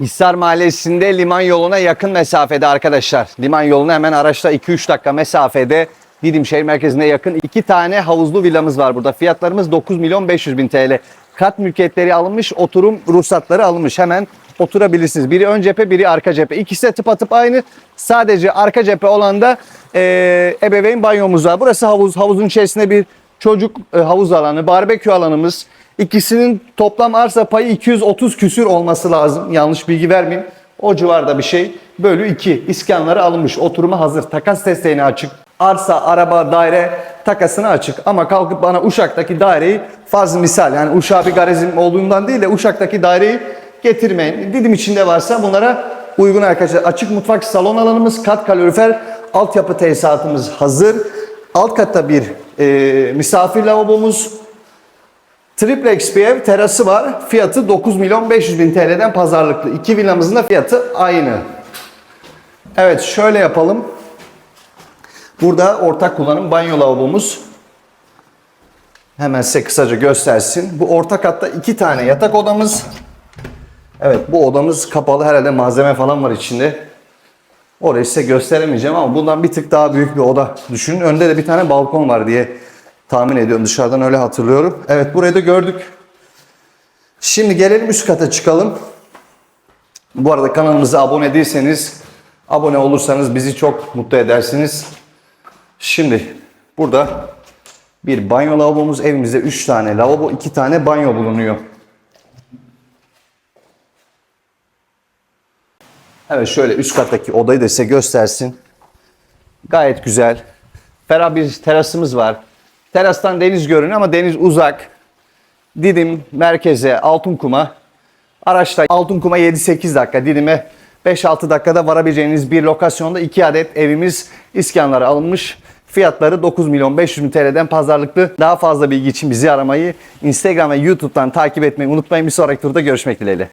Hisar Mahallesi'nde liman yoluna yakın mesafede arkadaşlar. Liman yoluna hemen araçla 2-3 dakika mesafede Didim şehir merkezine yakın iki tane havuzlu villamız var burada. Fiyatlarımız 9 milyon 500 bin TL. Kat mülkiyetleri alınmış, oturum ruhsatları alınmış. Hemen oturabilirsiniz. Biri ön cephe, biri arka cephe. İkisi de tıpatıp aynı. Sadece arka cephe olan da eee, ebeveyn banyomuz var. Burası havuz. Havuzun içerisinde bir çocuk e, havuz alanı, barbekü alanımız. İkisinin toplam arsa payı 230 küsür olması lazım. Yanlış bilgi vermeyeyim. O civarda bir şey. Bölü 2. İskanları alınmış. Oturuma hazır. Takas desteğine açık. Arsa, araba, daire takasına açık. Ama kalkıp bana Uşak'taki daireyi farz misal yani Uşak'a bir garezim olduğundan değil de Uşak'taki daireyi getirmeyin. Didim içinde varsa bunlara uygun arkadaşlar. Açık mutfak salon alanımız, kat kalorifer, altyapı tesisatımız hazır. Alt katta bir e, misafir lavabomuz, Triplex bir ev, terası var. Fiyatı 9 milyon 500 bin TL'den pazarlıklı. İki villamızın da fiyatı aynı. Evet şöyle yapalım. Burada ortak kullanım banyo lavabomuz. Hemen size kısaca göstersin. Bu orta katta iki tane yatak odamız. Evet bu odamız kapalı herhalde malzeme falan var içinde. Orayı size gösteremeyeceğim ama bundan bir tık daha büyük bir oda düşünün. Önde de bir tane balkon var diye tahmin ediyorum. Dışarıdan öyle hatırlıyorum. Evet burayı da gördük. Şimdi gelelim üst kata çıkalım. Bu arada kanalımıza abone değilseniz, abone olursanız bizi çok mutlu edersiniz. Şimdi burada bir banyo lavabomuz. Evimizde 3 tane lavabo, 2 tane banyo bulunuyor. Evet şöyle üst kattaki odayı da size göstersin. Gayet güzel. Ferah bir terasımız var. Terastan deniz görünüyor ama deniz uzak. Didim merkeze Altınkum'a araçla Altınkum'a 7-8 dakika Didim'e 5-6 dakikada varabileceğiniz bir lokasyonda 2 adet evimiz iskanlara alınmış. Fiyatları 9 milyon 500 bin TL'den pazarlıklı. Daha fazla bilgi için bizi aramayı Instagram ve YouTube'dan takip etmeyi unutmayın. Bir sonraki turda görüşmek dileğiyle.